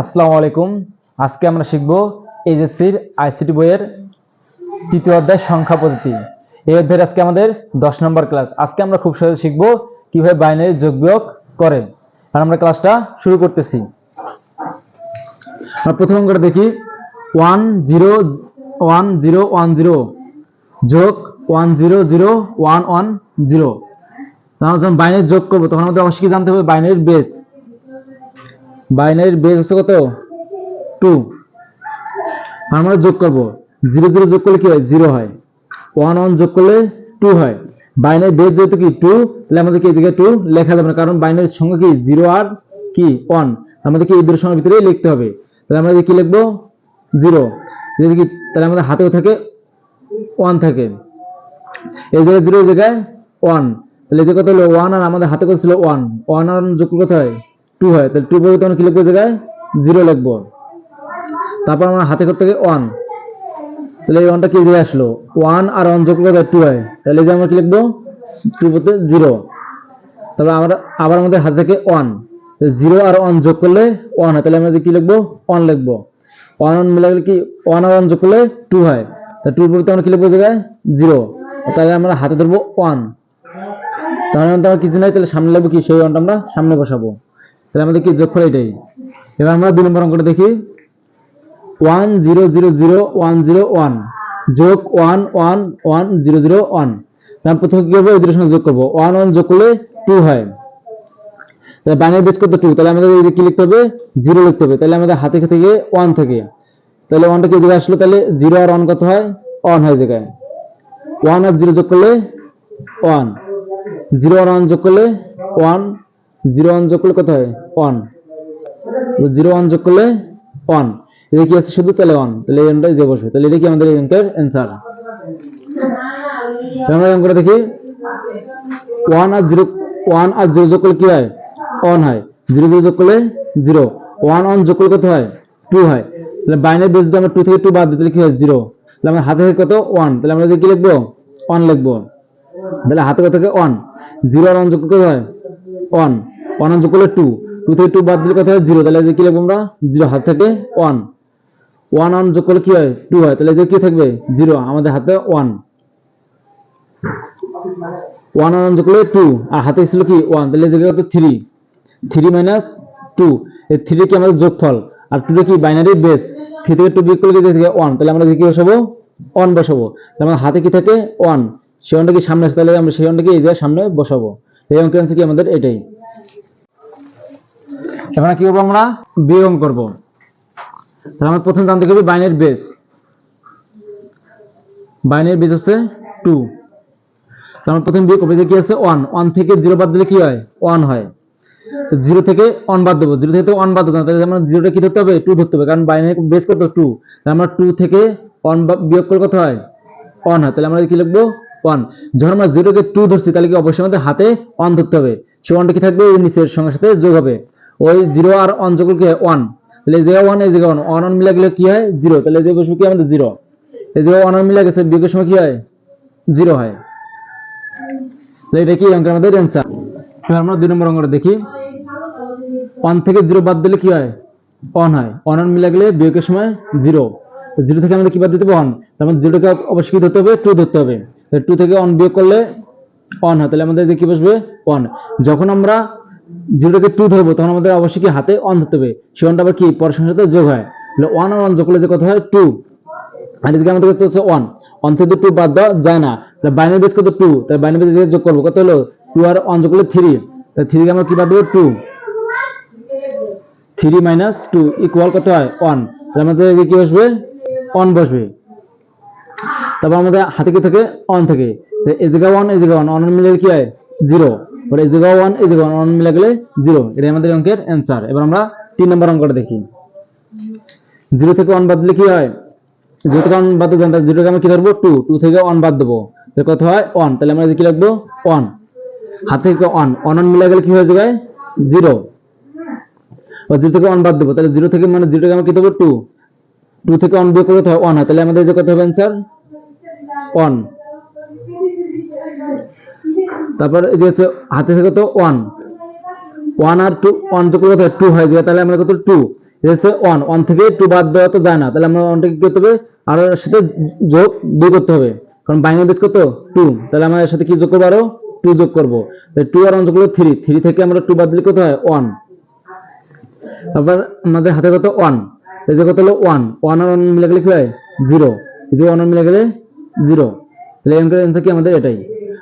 আসসালামু আলাইকুম। আজকে আমরা শিখব এইচএসসির আইসিটি বইয়ের তৃতীয় অধ্যায় সংখ্যা পদ্ধতি। এই অধ্যায়ের আজকে আমাদের দশ নম্বর ক্লাস। আজকে আমরা খুব সহজে শিখব কীভাবে বাইনারি যোগ বিয়োগ করে। আর আমরা ক্লাসটা শুরু করতেছি। আমরা প্রথম অঙ্কটা দেখি। One zero one zero one zero যোগ one zero zero one one zero. যখন বাইনারি যোগ করব, তখন আমাদের অবশ্যই জানতে হবে? বাইনারির বেস বাইনারির বেস হচ্ছে কত? টু আমরা যোগ করব। জিরো জিরো যোগ করলে কি হয়? জিরো হয়। ওয়ান ওয়ান যোগ করলে টু হয়। বাইনারি বেস যেহেতু কি টু তাহলে আমাদের কি জায়গায় টু লেখা যাবে না, কারণ বাইনারির সংখ্যা কি জিরো আর কি ওয়ান আমাদের কি এই দুটো সংখ্যার ভিতরেই লিখতে হবে। তাহলে আমরা কি লিখব? জিরো যদি কি তাহলে আমাদের হাতেও থাকে ওয়ান থাকে। এই জায়গায় জিরো জায়গায় ওয়ান তাহলে এই যে কত হলো? ওয়ান আর আমাদের হাতে কত ছিল? ওয়ান ওয়ান আর যোগ কত হয়? টু হয়, তাহলে টু পরিবর্তন কি লিখব জায়গায়? জিরো লিখব। তারপর আমরা হাতে করতে গিয়ে ওয়ান তাহলে এই ওয়ানটা কি জায়গায় আসলো? ওয়ান আর ওয়ান যোগ করলে টু হয়। তাহলে যে আমরা কি লিখব? টু বলতে জিরো তারপর আমরা আবার আমাদের হাতে থেকে ওয়ান জিরো আর ওয়ান যোগ করলে ওয়ান হয়। তাহলে আমরা যে কি লিখব? ওয়ান লিখব। ওয়ান ওয়ান মিলে গেলে কি? ওয়ান আর ওয়ান যোগ করলে টু হয়। তা টুর পরিবর্তে আমরা কি লিখব জায়গায়? জিরো তাহলে আমরা হাতে ধরবো ওয়ান তাহলে আমাদের আর কিছু নাই তাহলে সামনে লিখব কি? সেই ওয়ানটা আমরা সামনে বসাবো। তাহলে আমাদের কি যোগ করে এটাই? এবার আমরা দুই নম্বর অঙ্কটা দেখি। One zero zero zero one zero one. যোগ one one one zero zero one. তারপর প্রথমে কি করব? এই দুটোর সঙ্গে যোগ করব। ওয়ান ওয়ান যোগ করলে টু হয়। তাহলে বাইনারি বেস করতে টু? তাহলে আমাদের এই যে কি লিখতে হবে? জিরো লিখতে হবে। তাহলে আমাদের হাতে থেকে? ওয়ান থেকে। তাহলে ওয়ানটা কি জায়গায় আসলো? তাহলে জিরো আর ওয়ান কত হয়? ওয়ান হয় জায়গায়। ওয়ান আর জিরো যোগ করলে ওয়ান। জিরো আর ওয়ান যোগ করলে ওয়ান। জিরো ওয়ান যোগ করলে কত হয়? ওয়ান। জিরো ওয়ান যোগ করলে ওয়ান। এটা কি আছে শুধু? তাহলে ওয়ান। তাহলে এই অঙ্কটা যে বসবে। তাহলে এটা কি আমাদের এই অঙ্কের অ্যান্সার আমরা অঙ্কটা দেখি। ওয়ান আর জিরো, ওয়ান আর জিরো যোগ করলে কি হয়? ওয়ান হয়। জিরো জিরো যোগ করলে জিরো। ওয়ান ওয়ান যোগ করলে কত হয়? টু হয়। তাহলে বাইনারি বেস যদি আমরা টু থেকে টু বাদ দিই, তাহলে কি হয়? জিরো। তাহলে আমরা হাতে থেকে কত? ওয়ান। তাহলে আমরা যে কি লিখব? ওয়ান লিখব। তাহলে হাতে কত থেকে? ওয়ান। জিরো আর ওয়ান যোগ করলে হয়? ওয়ান ওয়ান যোগ করলে টু টু থেকে টু বাদ দিলে হয়? জিরো তাহলে কি আমরা? জিরো হাত থেকে ওয়ান ওয়ান ওয়ান যোগ করলে কি হয়? টু হয়, তাহলে যে কি থাকবে? জিরো আমাদের হাতে ওয়ান ওয়ান ওয়ান যোগ করলে টু আর হাতে ছিল কি? ওয়ান তাহলে যে থ্রি থ্রি মাইনাস টু এই থ্রি কি আমাদের যোগফল। আর কি? বাইনারি বেস থ্রি থেকে টু বিয়োগ করলে ওয়ান তাহলে আমরা যে কি বসাবো? ওয়ান বসাবো। তাহলে আমাদের হাতে কি থাকে? ওয়ান সেই ওয়ানটা কি সামনে আসে তাহলে আমরা সেই ওয়ানটা কি এই জায়গায় সামনে বসাবো। এই অঙ্কের কি আমাদের? এটাই। এবার কি করব আমরা? বিয়োগ করব। তাহলে আমরা প্রথম জানতে হবে বাইনের বেস বাইনের বেস হচ্ছে টু আমরা প্রথম বিয়োগ করব যে কি আছে? ওয়ান ওয়ান থেকে জিরো বাদ দিলে কি হয়? ওয়ান হয়। জিরো থেকে ওয়ান বাদ দেবো। জিরো থেকে ওয়ান বাদ দেবো তাহলে আমরা জিরোটা কি ধরতে হবে? টু ধরতে হবে। কারণ বাইনারি বেস কত? টু তাহলে আমরা টু থেকে ওয়ান বিয়োগ করলে কত হয়? ওয়ান হয়। তাহলে আমরা কি লিখব? ওয়ান যখন আমরা জিরোকে টু ধরছি, তাহলে কি অবশ্যই আমাদের হাতে ওয়ান ধরতে হবে। সে ওয়ানটা কি থাকবে? নিচের সঙ্গে সাথে যোগ হবে। ওই জিরো আর ওয়ান যোগ কি ওয়ান তাহলে জায়গায় ওয়ান এই জায়গায় ওয়ান ওয়ান মিলে গেলে কি হয়? জিরো তাহলে জায়গায় বসবে কি? আমাদের জিরো এই জায়গায় ওয়ান ওয়ান মিলে গেছে বিয়োগের সময় কি হয়? জিরো হয়। তাহলে এটা কি? অঙ্কের আমাদের অ্যান্সার এবার আমরা দুই নম্বর অঙ্কটা দেখি। ওয়ান থেকে জিরো বাদ দিলে কি হয়? ওয়ান হয়। ওয়ান ওয়ান মিলে গেলে বিয়োগের সময় জিরো জিরো থেকে আমাদের কি বাদ দিতে হবে? ওয়ান তার মানে জিরোকে অবশ্যই কি ধরতে হবে? টু ধরতে হবে। টু থেকে ওয়ান বিয়োগ করলে ওয়ান হয়। তাহলে আমাদের যে কি বসবে? ওয়ান যখন আমরা জিরোটাকে টু ধরবো, তখন আমাদের অবশ্যই কি হাতে ওয়ান ধরতে হবে। সে ওয়ানটা আবার কি? পড়াশোনার সাথে যোগ হয়। তাহলে ওয়ান আর ওয়ান যোগ করলে যে কত হয়? টু আর এদিকে আমাদের হচ্ছে ওয়ান ওয়ান থেকে টু বাদ দেওয়া যায় না। তাহলে বাইনারি বেস কত টু তাহলে বাইনারি বেস যোগ করব। কত হলো? টু আর ওয়ান যোগ করলে থ্রি তাহলে থ্রি আমরা কি বাদ দেবো? Two three minus two equal কত হয়? ওয়ান তাহলে আমাদের কি বসবে? ওয়ান বসবে। তারপর আমাদের হাতে কি থাকে? ওয়ান থাকে। এই জায়গা ওয়ান এই জায়গা ওয়ান ওয়ান মিলে কি হয়? জিরো এবার এই জায়গা ওয়ান এই জায়গা ওয়ান মিলে গেলে জিরো এটাই আমাদের অঙ্কের অ্যান্সার এবার আমরা তিন নম্বর অঙ্কটা দেখি। জিরো থেকে ওয়ান বাদ দিলে কি হয়? জিরো থেকে ওয়ান বাদ দিয়ে জানতে জিরো থেকে আমরা কি ধরবো? টু টু থেকে ওয়ান বাদ দেবো। কত হয়? ওয়ান তাহলে আমরা কি লিখব? ওয়ান হাত থেকে ওয়ান ওয়ান ওয়ান মিলে গেলে কি হয়ে যাবে জিরো জিরো থেকে ওয়ান বাদ দেবো। তাহলে জিরো থেকে মানে জিরো থেকে আমরা কি দেবো টু টু থেকে ওয়ান বিয়োগ করলে ওয়ান হয় তাহলে আমাদের যে কত হবে অ্যান্সার ওয়ান তারপর এই যে হচ্ছে হাতে থেকে তো ওয়ান ওয়ান আর টু ওয়ান যোগ করলে টু হয়ে যাবে, তাহলে আমরা কত টু হচ্ছে ওয়ান ওয়ান থেকে টু বাদ দেওয়া তো যায় না, তাহলে আমরা ওয়ানটাকে কি করতে হবে? আর এর সাথে যোগ দুই করতে হবে, কারণ বাইনারি বেস কত? টু তাহলে আমরা এর সাথে কি যোগ করব আরও? টু যোগ করব। টু আর ওয়ান যোগ করলে থ্রি থ্রি থেকে আমরা টু বাদ দিলে কত হয়? ওয়ান তারপর আমাদের হাতে কত? ওয়ান এই যে কত হলো? ওয়ান ওয়ান আর ওয়ান মিলে গেলে কি হয়? জিরো যে ওয়ান আর মিলে গেলে জিরো তাহলে এখানকার অ্যান্সার কি আমাদের এটাই।